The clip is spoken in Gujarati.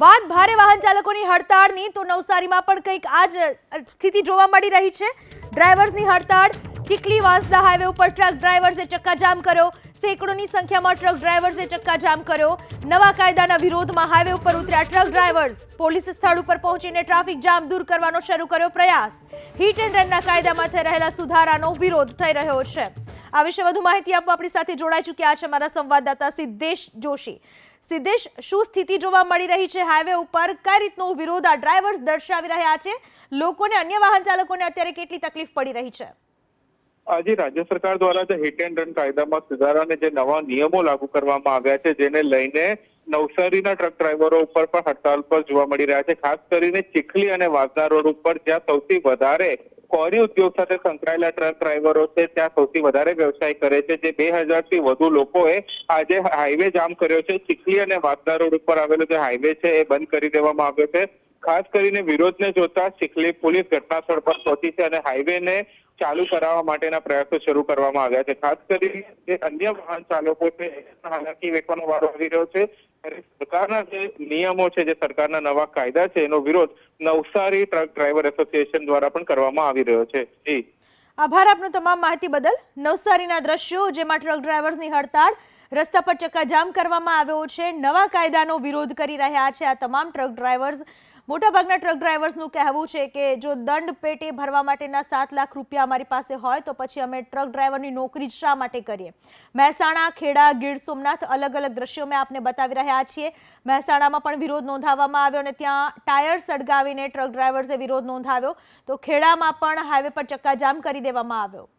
વાત ભારે વાહન ચાલકોની હડતાળની, તો નવસારીમાં પણ કંઈક આ જ સ્થિતિ જોવા મળી રહી છે. ડ્રાઈવર્સની હડતાળ, ચીખલી વાંસદા હાઈવે ઉપર ટ્રક ડ્રાઈવર્સે ચક્કાજામ કર્યો, સેંકડોની સંખ્યામાં ટ્રક ડ્રાઈવર્સે ચક્કાજામ કર્યો. નવા કાયદાના વિરોધમાં હાઈવે ઉપર ઉતર્યા ટ્રક ડ્રાઈવર્સ, પોલીસ સ્થળ ઉપર પહોંચીને ટ્રાફિક જામ દૂર કરવાનો શરૂ કર્યો પ્રયાસ. હિટ એન્ડ રનના કાયદામાં થઈ રહેલા સુધારાનો વિરોધ થઈ રહ્યો છે. આ વિશે વધુ માહિતી આપવા આપણી સાથે જોડાઈ ચૂક્યા છે અમારા સંવાદદાતા સિદ્ધેશ જોશી. સિદ્ધેશ, શું સ્થિતિ જોવા મળી રહી છે? હાઈવે ઉપર કઈ રીતનો વિરોધ આ ડ્રાઈવર્સ દર્શાવી રહ્યા છે? લોકોને, અન્ય વાહન ચાલકોને અત્યારે કેટલી તકલીફ પડી રહી છે? આજે રાજ્ય સરકાર દ્વારા જે હિટ એન્ડ રન કાયદામાં સુધારા અને જે નવા નિયમો લાગુ કરવામાં આવ્યા છે, જેને લઈને નવસારીના ટ્રક ડ્રાઈવરો ઉપર પણ હડતાલ પર જોવા મળી રહ્યા છે. ખાસ કરીને ચીખલી અને વાસદા રોડ ઉપર, જ્યાં સૌથી વધારે કોરી ઉદ્યોગ સાથે સંકળાયેલા ટ્રક ડ્રાઈવરો છે, ત્યાં સૌથી વધારે વ્યવસાય કરે છે, જે બે હજારથી વધુ લોકોએ આજે હાઈવે જામ કર્યો છે. ચીખલી અને વાસદા રોડ ઉપર આવેલો જે હાઈવે છે, એ બંધ કરી દેવામાં આવ્યો છે. ખાસ કરીને વિરોધને જોતા ચીખલી પોલીસ ઘટના સ્થળ પર પહોંચી છે અને હાઈવેને ચાલુ કરાવવા માટેના પ્રયાસો શરૂ કરવામાં આવ્યા છે. ખાસ કરીને જે અન્ય વાહન ચાલકો છે હાલાકી વેઠવાનો વારો આવી રહ્યો છે. સરકારના જે નિયમો છે, જે સરકારના નવા કાયદા છે, એનો વિરોધ નવસારી ટ્રક ડ્રાઈવર એસોસિએશન દ્વારા પણ કરવામાં આવી રહ્યો છે. જી. આભાર આપનો તમામ માહિતી બદલ. નવસારીના દ્રશ્યો, જેમાં ટ્રક ડ્રાઈવર્સની હડતાળ રસ્તા પર ચક્કાજામ કરવામાં આવ્યો છે. નવા કાયદાનો વિરોધ કરી રહ્યા છે આ તમામ ટ્રક ડ્રાઈવર્સ મોટાભાગના ટ્રક ડ્રાઈવર્સનું કહેવું છે કે જો દંડ પેટે ભરવા માટેના સાત લાખ રૂપિયા અમારી પાસે હોય તો પછી અમે ટ્રક ડ્રાઈવરની નોકરી શા માટે કરીએ? મહેસાણા, ખેડા, ગીર સોમનાથ અલગ અલગ દ્રશ્યો મેં આપને બતાવી રહ્યા છીએ. મહેસાણામાં પણ વિરોધ નોંધાવવામાં આવ્યો અને ત્યાં ટાયર સળગાવીને ટ્રક ડ્રાઈવર્સે વિરોધ નોંધાવ્યો. તો ખેડામાં પણ હાઈવે પર ચક્કાજામ કરી દેવામાં આવ્યો.